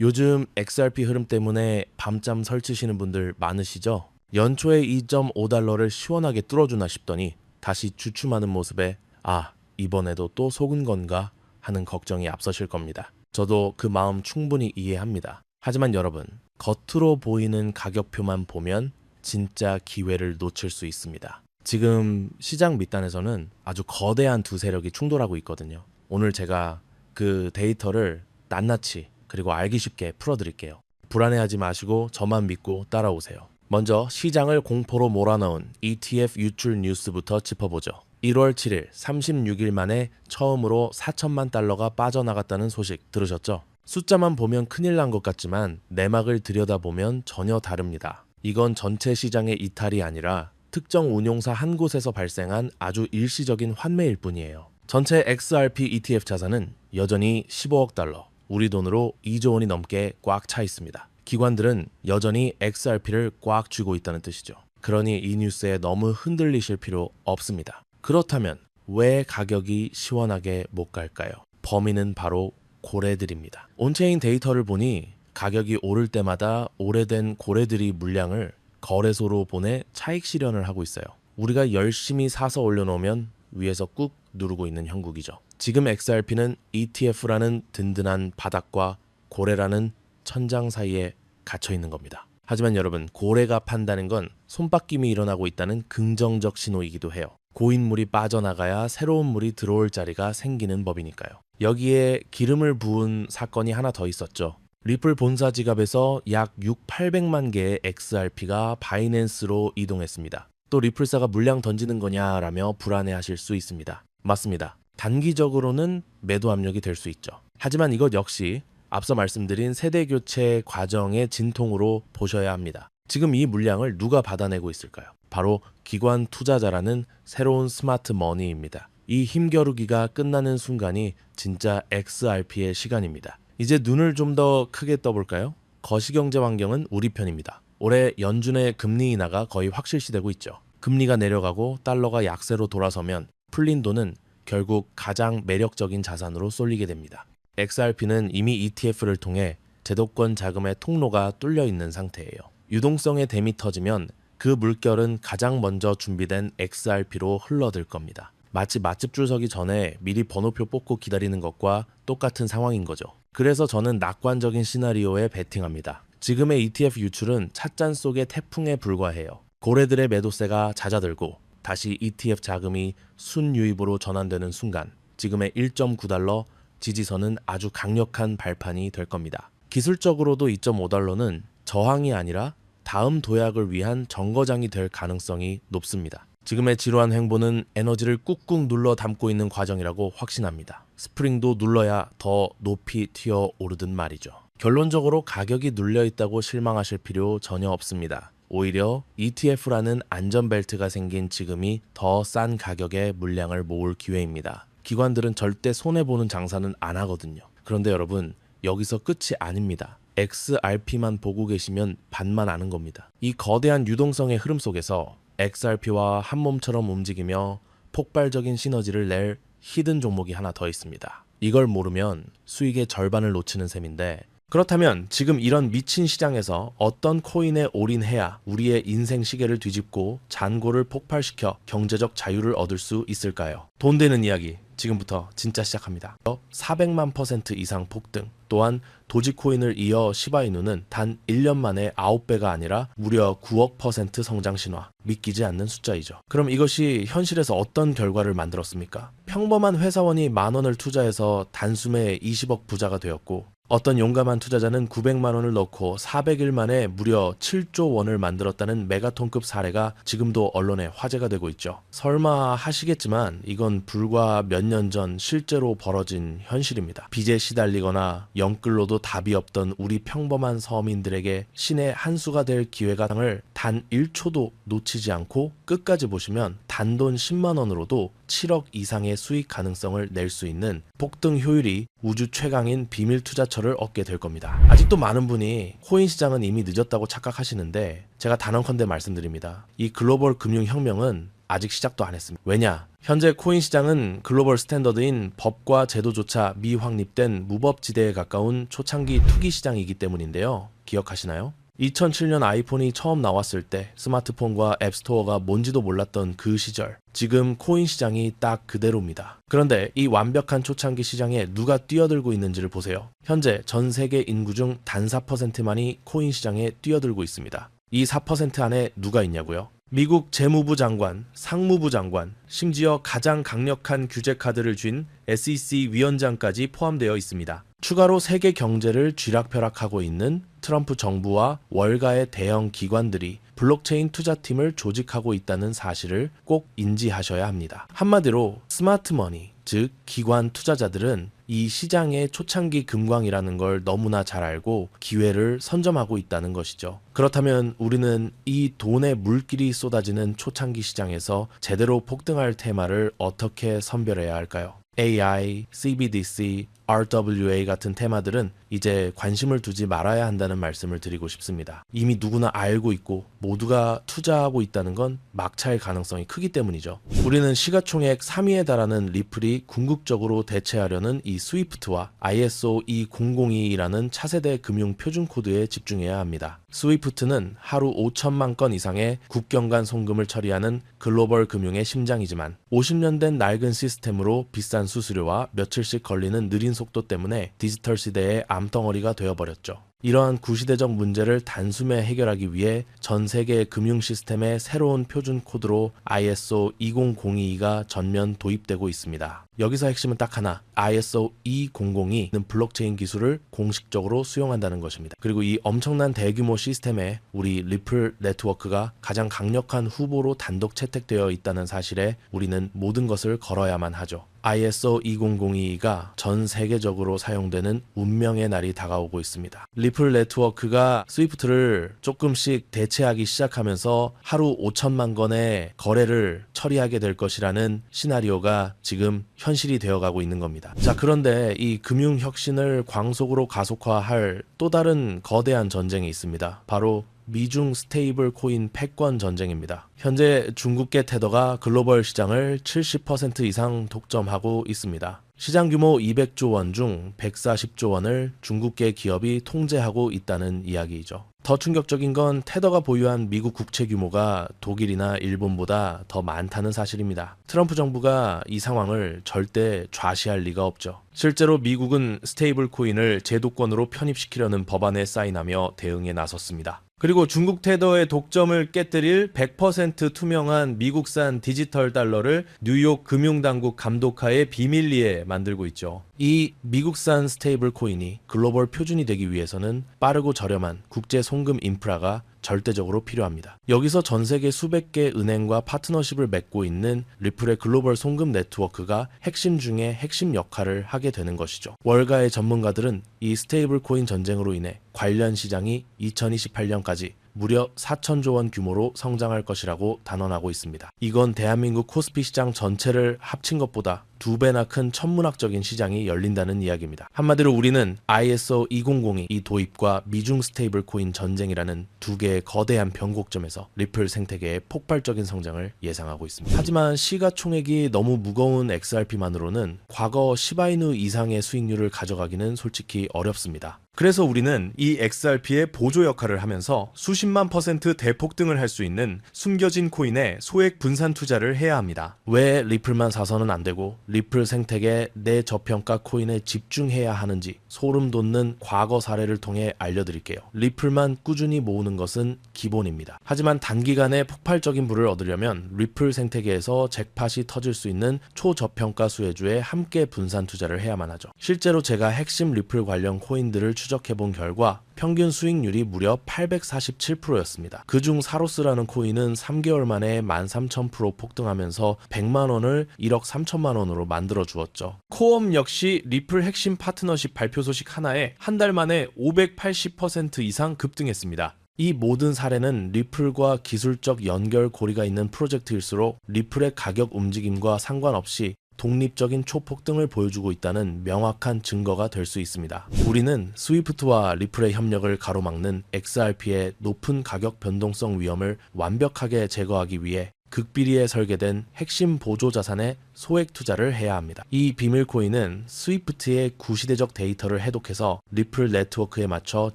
요즘 XRP 흐름 때문에 밤잠 설치시는 분들 많으시죠? 연초에 2.5달러를 시원하게 뚫어주나 싶더니 다시 주춤하는 모습에 아, 이번에도 또 속은 건가 하는 걱정이 앞서실 겁니다. 저도 그 마음 충분히 이해합니다. 하지만 여러분, 겉으로 보이는 가격표만 보면 진짜 기회를 놓칠 수 있습니다. 지금 시장 밑단에서는 아주 거대한 두 세력이 충돌하고 있거든요. 오늘 제가 그 데이터를 낱낱이 그리고 알기 쉽게 풀어드릴게요. 불안해하지 마시고 저만 믿고 따라오세요. 먼저 시장을 공포로 몰아넣은 ETF 유출 뉴스부터 짚어보죠. 1월 7일 36일 만에 처음으로 4천만 달러가 빠져나갔다는 소식 들으셨죠? 숫자만 보면 큰일 난 것 같지만 내막을 들여다보면 전혀 다릅니다. 이건 전체 시장의 이탈이 아니라 특정 운용사 한 곳에서 발생한 아주 일시적인 환매일 뿐이에요. 전체 XRP ETF 자산은 여전히 15억 달러, 우리 돈으로 2조 원이 넘게 꽉 차 있습니다. 기관들은 여전히 XRP를 꽉 쥐고 있다는 뜻이죠. 그러니 이 뉴스에 너무 흔들리실 필요 없습니다. 그렇다면 왜 가격이 시원하게 못 갈까요? 범인은 바로 고래들입니다. 온체인 데이터를 보니 가격이 오를 때마다 오래된 고래들이 물량을 거래소로 보내 차익 실현을 하고 있어요. 우리가 열심히 사서 올려놓으면 위에서 꾹 누르고 있는 형국이죠. 지금 XRP는 ETF라는 든든한 바닥과 고래라는 천장 사이에 갇혀 있는 겁니다. 하지만 여러분, 고래가 판다는 건 손바뀜이 일어나고 있다는 긍정적 신호이기도 해요. 고인 물이 빠져나가야 새로운 물이 들어올 자리가 생기는 법이니까요. 여기에 기름을 부은 사건이 하나 더 있었죠. 리플 본사 지갑에서 약 6, 800만 개의 XRP가 바이낸스로 이동했습니다. 또 리플사가 물량 던지는 거냐라며 불안해하실 수 있습니다. 맞습니다. 단기적으로는 매도 압력이 될 수 있죠. 하지만 이것 역시 앞서 말씀드린 세대 교체 과정의 진통으로 보셔야 합니다. 지금 이 물량을 누가 받아내고 있을까요? 바로 기관 투자자라는 새로운 스마트 머니입니다. 이 힘겨루기가 끝나는 순간이 진짜 XRP의 시간입니다. 이제 눈을 좀 더 크게 떠볼까요? 거시경제 환경은 우리 편입니다. 올해 연준의 금리 인하가 거의 확실시되고 있죠. 금리가 내려가고 달러가 약세로 돌아서면 풀린 돈은 결국 가장 매력적인 자산으로 쏠리게 됩니다. XRP는 이미 ETF를 통해 제도권 자금의 통로가 뚫려 있는 상태예요. 유동성의 댐이 터지면 그 물결은 가장 먼저 준비된 XRP로 흘러들 겁니다. 마치 맛집 줄 서기 전에 미리 번호표 뽑고 기다리는 것과 똑같은 상황인 거죠. 그래서 저는 낙관적인 시나리오에 베팅합니다. 지금의 ETF 유출은 찻잔 속의 태풍에 불과해요. 고래들의 매도세가 잦아들고 다시 ETF 자금이 순유입으로 전환되는 순간 지금의 1.9달러 지지선은 아주 강력한 발판이 될 겁니다. 기술적으로도 2.5달러는 저항이 아니라 다음 도약을 위한 정거장이 될 가능성이 높습니다. 지금의 지루한 행보는 에너지를 꾹꾹 눌러 담고 있는 과정이라고 확신합니다. 스프링도 눌러야 더 높이 튀어 오르든 말이죠. 결론적으로 가격이 눌려 있다고 실망하실 필요 전혀 없습니다. 오히려 ETF라는 안전벨트가 생긴 지금이 더 싼 가격에 물량을 모을 기회입니다. 기관들은 절대 손해보는 장사는 안 하거든요. 그런데 여러분, 여기서 끝이 아닙니다. XRP만 보고 계시면 반만 아는 겁니다. 이 거대한 유동성의 흐름 속에서 XRP와 한 몸처럼 움직이며 폭발적인 시너지를 낼 히든 종목이 하나 더 있습니다. 이걸 모르면 수익의 절반을 놓치는 셈인데 그렇다면 지금 이런 미친 시장에서 어떤 코인에 올인해야 우리의 인생 시계를 뒤집고 잔고를 폭발시켜 경제적 자유를 얻을 수 있을까요? 돈 되는 이야기 지금부터 진짜 시작합니다. 400만 퍼센트 이상 폭등. 또한 도지코인을 이어 시바이누는 단 1년 만에 9배가 아니라 무려 9억 퍼센트 성장 신화. 믿기지 않는 숫자이죠. 그럼 이것이 현실에서 어떤 결과를 만들었습니까? 평범한 회사원이 만 원을 투자해서 단숨에 20억 부자가 되었고 어떤 용감한 투자자는 900만 원을 넣고 400일 만에 무려 7조 원을 만들었다는 메가톤급 사례가 지금도 언론에 화제가 되고 있죠. 설마 하시겠지만 이건 불과 몇 년 전 실제로 벌어진 현실입니다. 빚에 시달리거나 영끌로도 답이 없던 우리 평범한 서민들에게 신의 한 수가 될 기회가를 단 1초도 놓치지 않고 끝까지 보시면 단돈 10만 원으로도 7억 이상의 수익 가능성을 낼 수 있는 폭등 효율이 우주 최강인 비밀 투자처를 얻게 될 겁니다. 아직도 많은 분이 코인 시장은 이미 늦었다고 착각하시는데 제가 단언컨대 말씀드립니다. 이 글로벌 금융 혁명은 아직 시작도 안 했습니다. 왜냐? 현재 코인 시장은 글로벌 스탠더드인 법과 제도조차 미확립된 무법지대에 가까운 초창기 투기 시장이기 때문인데요. 기억하시나요? 2007년 아이폰이 처음 나왔을 때 스마트폰과 앱스토어가 뭔지도 몰랐던 그 시절. 지금 코인 시장이 딱 그대로입니다. 그런데 이 완벽한 초창기 시장에 누가 뛰어들고 있는지를 보세요. 현재 전 세계 인구 중 단 4%만이 코인 시장에 뛰어들고 있습니다. 이 4% 안에 누가 있냐고요? 미국 재무부 장관, 상무부 장관, 심지어 가장 강력한 규제 카드를 쥔 SEC 위원장까지 포함되어 있습니다. 추가로 세계 경제를 쥐락펴락하고 있는 트럼프 정부와 월가의 대형 기관들이 블록체인 투자팀을 조직하고 있다는 사실을 꼭 인지하셔야 합니다. 한마디로 스마트머니, 즉 기관 투자자들은 이 시장의 초창기 금광이라는 걸 너무나 잘 알고 기회를 선점하고 있다는 것이죠. 그렇다면 우리는 이 돈의 물길이 쏟아지는 초창기 시장에서 제대로 폭등할 테마를 어떻게 선별해야 할까요? AI, CBDC, RWA 같은 테마들은 이제 관심을 두지 말아야 한다는 말씀을 드리고 싶습니다. 이미 누구나 알고 있고 모두가 투자하고 있다는 건 막차일 가능성이 크기 때문이죠. 우리는 시가총액 3위에 달하는 리플이 궁극적으로 대체하려는 이 스위프트와 ISO 2002라는 차세대 금융 표준 코드에 집중해야 합니다. 스위프트는 하루 5천만 건 이상의 국경 간 송금을 처리하는 글로벌 금융의 심장이지만 50년 된 낡은 시스템으로 비싼 수수료와 며칠씩 걸리는 느린 속도 때문에 디지털 시대의 암덩어리가 되어버렸죠. 이러한 구시대적 문제를 단숨에 해결하기 위해 전 세계 금융 시스템의 새로운 표준 코드로 ISO 20022가 전면 도입되고 있습니다. 여기서 핵심은 딱 하나, ISO 2002는 블록체인 기술을 공식적으로 수용한다는 것입니다. 그리고 이 엄청난 대규모 시스템에 우리 리플 네트워크가 가장 강력한 후보로 단독 채택되어 있다는 사실에 우리는 모든 것을 걸어야만 하죠. ISO 2002가 전 세계적으로 사용되는 운명의 날이 다가오고 있습니다. 리플 네트워크가 스위프트를 조금씩 대체하기 시작하면서 하루 5천만 건의 거래를 처리하게 될 것이라는 시나리오가 지금 현 실이 되어가고 있는 겁니다. 자, 그런데 이 금융 혁신을 광속으로 가속화할 또 다른 거대한 전쟁이 있습니다. 바로 미중 스테이블 코인 패권 전쟁입니다. 현재 중국계 테더가 글로벌 시장을 70% 이상 독점하고 있습니다. 시장 규모 200조 원 중 140조 원을 중국계 기업이 통제하고 있다는 이야기이죠. 더 충격적인 건 테더가 보유한 미국 국채 규모가 독일이나 일본보다 더 많다는 사실입니다. 트럼프 정부가 이 상황을 절대 좌시할 리가 없죠. 실제로 미국은 스테이블 코인을 제도권으로 편입시키려는 법안에 사인하며 대응에 나섰습니다. 그리고 중국 테더의 독점을 깨뜨릴 100% 투명한 미국산 디지털 달러를 뉴욕 금융당국 감독하에 비밀리에 만들고 있죠. 이 미국산 스테이블 코인이 글로벌 표준이 되기 위해서는 빠르고 저렴한 국제 송금 인프라가 절대적으로 필요합니다. 여기서 전 세계 수백 개 은행과 파트너십을 맺고 있는 리플의 글로벌 송금 네트워크가 핵심 중에 핵심 역할을 하게 되는 것이죠. 월가의 전문가들은 이 스테이블 코인 전쟁으로 인해 관련 시장이 2028년까지 무려 4천조 원 규모로 성장할 것이라고 단언하고 있습니다. 이건 대한민국 코스피 시장 전체를 합친 것보다 두 배나 큰 천문학적인 시장이 열린다는 이야기입니다. 한마디로 우리는 ISO 2002이 도입과 미중 스테이블 코인 전쟁이라는 두 개의 거대한 변곡점에서 리플 생태계의 폭발적인 성장을 예상하고 있습니다. 하지만 시가총액이 너무 무거운 XRP만으로는 과거 시바이누 이상의 수익률을 가져가기는 솔직히 어렵습니다. 그래서 우리는 이 XRP의 보조 역할을 하면서 수십만 퍼센트 대폭등을 할 수 있는 숨겨진 코인에 소액 분산 투자를 해야 합니다. 왜 리플만 사서는 안 되고 리플 생태계 내 저평가 코인에 집중해야 하는지 소름 돋는 과거 사례를 통해 알려드릴게요. 리플만 꾸준히 모으는 것은 기본입니다. 하지만 단기간에 폭발적인 부를 얻으려면 리플 생태계에서 잭팟이 터질 수 있는 초저평가 수혜주에 함께 분산 투자를 해야만 하죠. 실제로 제가 핵심 리플 관련 코인들을 추 적해 본 결과 평균 수익률이 무려 847%였습니다. 그중 사로스라는 코인은 3개월 만에 13,000% 폭등하면서 100만 원을 1억 3천만 원으로 만들어 주었죠. 코엄 역시 리플 핵심 파트너십 발표 소식 하나에 한 달 만에 580% 이상 급등했습니다. 이 모든 사례는 리플과 기술적 연결 고리가 있는 프로젝트일수록 리플의 가격 움직임과 상관없이 독립적인 초폭 등을 보여주고 있다는 명확한 증거가 될 수 있습니다. 우리는 스위프트와 리플의 협력을 가로막는 XRP의 높은 가격 변동성 위험을 완벽하게 제거하기 위해 극비리에 설계된 핵심 보조 자산에 소액 투자를 해야 합니다. 이 비밀 코인은 스위프트의 구시대적 데이터를 해독해서 리플 네트워크에 맞춰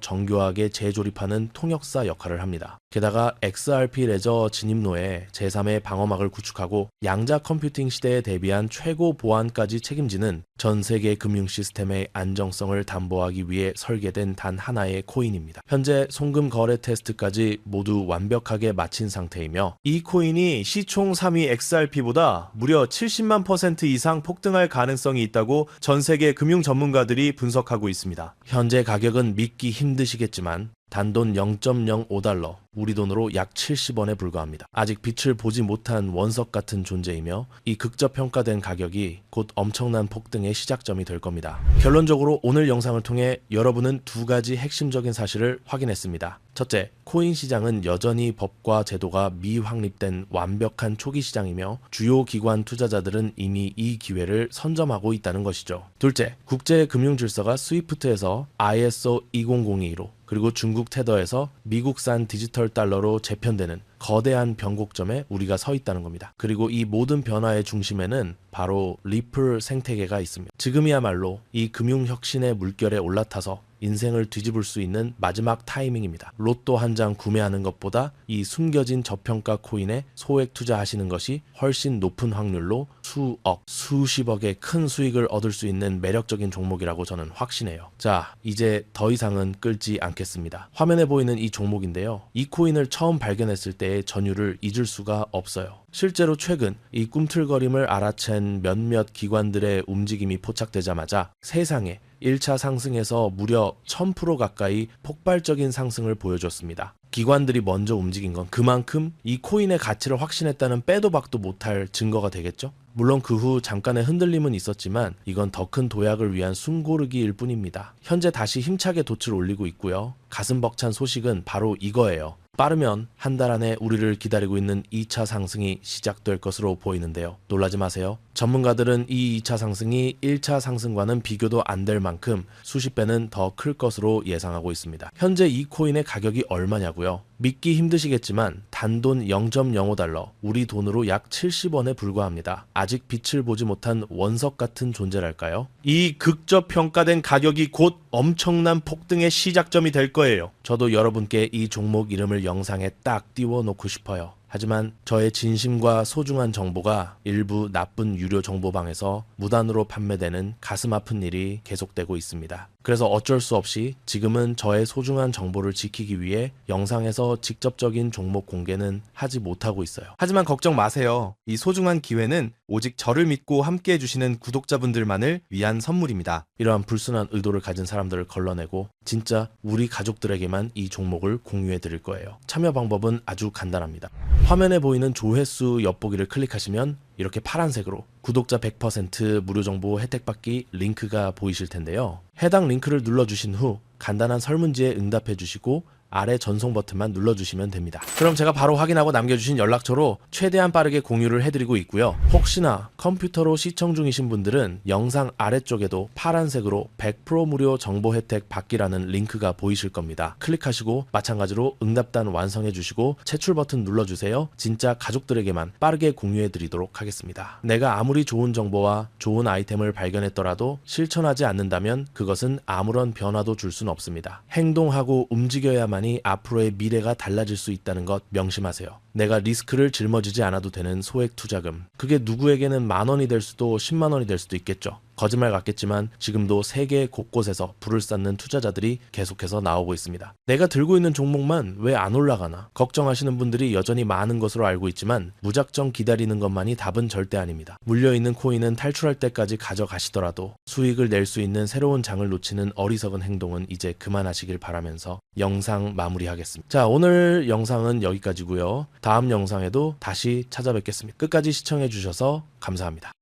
정교하게 재조립하는 통역사 역할을 합니다. 게다가 XRP 레저 진입로에 제3의 방어막을 구축하고 양자 컴퓨팅 시대에 대비한 최고 보안까지 책임지는 전 세계 금융 시스템의 안정성을 담보하기 위해 설계된 단 하나의 코인입니다. 현재 송금 거래 테스트까지 모두 완벽하게 마친 상태이며 이 코인이 시총 3위 XRP보다 무려 70만 퍼센트 이상 폭등할 가능성이 있다고 전 세계 금융 전문가들이 분석하고 있습니다. 현재 가격은 믿기 힘드시겠지만 단돈 0.05달러, 우리 돈으로 약 70원에 불과합니다. 아직 빛을 보지 못한 원석 같은 존재이며 이 극저 평가된 가격이 곧 엄청난 폭등의 시작점이 될 겁니다. 결론적으로 오늘 영상을 통해 여러분은 두 가지 핵심적인 사실을 확인했습니다. 첫째, 코인 시장은 여전히 법과 제도가 미확립된 완벽한 초기 시장이며 주요 기관 투자자들은 이미 이 기회를 선점하고 있다는 것이죠. 둘째, 국제 금융 질서가 스위프트에서 ISO 20022로 그리고 중국 테더에서 미국산 디지털 달러로 재편되는 거대한 변곡점에 우리가 서 있다는 겁니다. 그리고 이 모든 변화의 중심에는 바로 리플 생태계가 있습니다. 지금이야말로 이 금융 혁신의 물결에 올라타서 인생을 뒤집을 수 있는 마지막 타이밍입니다. 로또 한 장 구매하는 것보다 이 숨겨진 저평가 코인에 소액 투자하시는 것이 훨씬 높은 확률로 수억, 수십억의 큰 수익을 얻을 수 있는 매력적인 종목이라고 저는 확신해요. 자, 이제 더 이상은 끌지 않겠습니다. 화면에 보이는 이 종목인데요. 이 코인을 처음 발견했을 때의 전율을 잊을 수가 없어요. 실제로 최근 이 꿈틀거림을 알아챈 몇몇 기관들의 움직임이 포착되자마자 세상에 1차 상승에서 무려 1000% 가까이 폭발적인 상승을 보여줬습니다. 기관들이 먼저 움직인 건 그만큼 이 코인의 가치를 확신했다는 빼도 박도 못할 증거가 되겠죠? 물론 그 후 잠깐의 흔들림은 있었지만 이건 더 큰 도약을 위한 숨고르기일 뿐입니다. 현재 다시 힘차게 돛을 올리고 있고요. 가슴 벅찬 소식은 바로 이거예요. 빠르면 한 달 안에 우리를 기다리고 있는 2차 상승이 시작될 것으로 보이는데요. 놀라지 마세요. 전문가들은 이 2차 상승이 1차 상승과는 비교도 안 될 만큼 수십 배는 더 클 것으로 예상하고 있습니다. 현재 이 코인의 가격이 얼마냐고요? 믿기 힘드시겠지만 단돈 0.05달러, 우리 돈으로 약 70원에 불과합니다. 아직 빛을 보지 못한 원석 같은 존재랄까요? 이 극저 평가된 가격이 곧 엄청난 폭등의 시작점이 될 거예요. 저도 여러분께 이 종목 이름을 영상에 딱 띄워 놓고 싶어요. 하지만 저의 진심과 소중한 정보가 일부 나쁜 유료 정보방에서 무단으로 판매되는 가슴 아픈 일이 계속되고 있습니다. 그래서 어쩔 수 없이 지금은 저의 소중한 정보를 지키기 위해 영상에서 직접적인 종목 공개는 하지 못하고 있어요. 하지만 걱정 마세요. 이 소중한 기회는 오직 저를 믿고 함께 해주시는 구독자분들만을 위한 선물입니다. 이러한 불순한 의도를 가진 사람들을 걸러내고 진짜 우리 가족들에게만 이 종목을 공유해 드릴 거예요. 참여 방법은 아주 간단합니다. 화면에 보이는 조회수 엿보기를 클릭하시면 이렇게 파란색으로 구독자 100% 무료 정보 혜택 받기 링크가 보이실 텐데요. 해당 링크를 눌러주신 후 간단한 설문지에 응답해 주시고 아래 전송 버튼만 눌러주시면 됩니다. 그럼 제가 바로 확인하고 남겨주신 연락처로 최대한 빠르게 공유를 해드리고 있고요. 혹시나 컴퓨터로 시청 중이신 분들은 영상 아래쪽에도 파란색으로 100% 무료 정보 혜택 받기라는 링크가 보이실 겁니다. 클릭하시고 마찬가지로 응답단 완성해 주시고 채출 버튼 눌러주세요. 진짜 가족들에게만 빠르게 공유해 드리도록 하겠습니다. 내가 아무리 좋은 정보와 좋은 아이템을 발견했더라도 실천하지 않는다면 그것은 아무런 변화도 줄 수는 없습니다. 행동하고 움직여야만 이 앞으로의 미래가 달라질 수 있다는 것 명심하세요. 내가 리스크를 짊어지지 않아도 되는 소액 투자금. 그게 누구에게는 만 원이 될 수도 10만 원이 될 수도 있겠죠. 거짓말 같겠지만 지금도 세계 곳곳에서 불을 쌓는 투자자들이 계속해서 나오고 있습니다. 내가 들고 있는 종목만 왜 안 올라가나 걱정하시는 분들이 여전히 많은 것으로 알고 있지만 무작정 기다리는 것만이 답은 절대 아닙니다. 물려있는 코인은 탈출할 때까지 가져가시더라도 수익을 낼 수 있는 새로운 장을 놓치는 어리석은 행동은 이제 그만하시길 바라면서 영상 마무리하겠습니다. 자 오늘 영상은 여기까지고요. 다음 영상에도 다시 찾아뵙겠습니다. 끝까지 시청해 주셔서 감사합니다.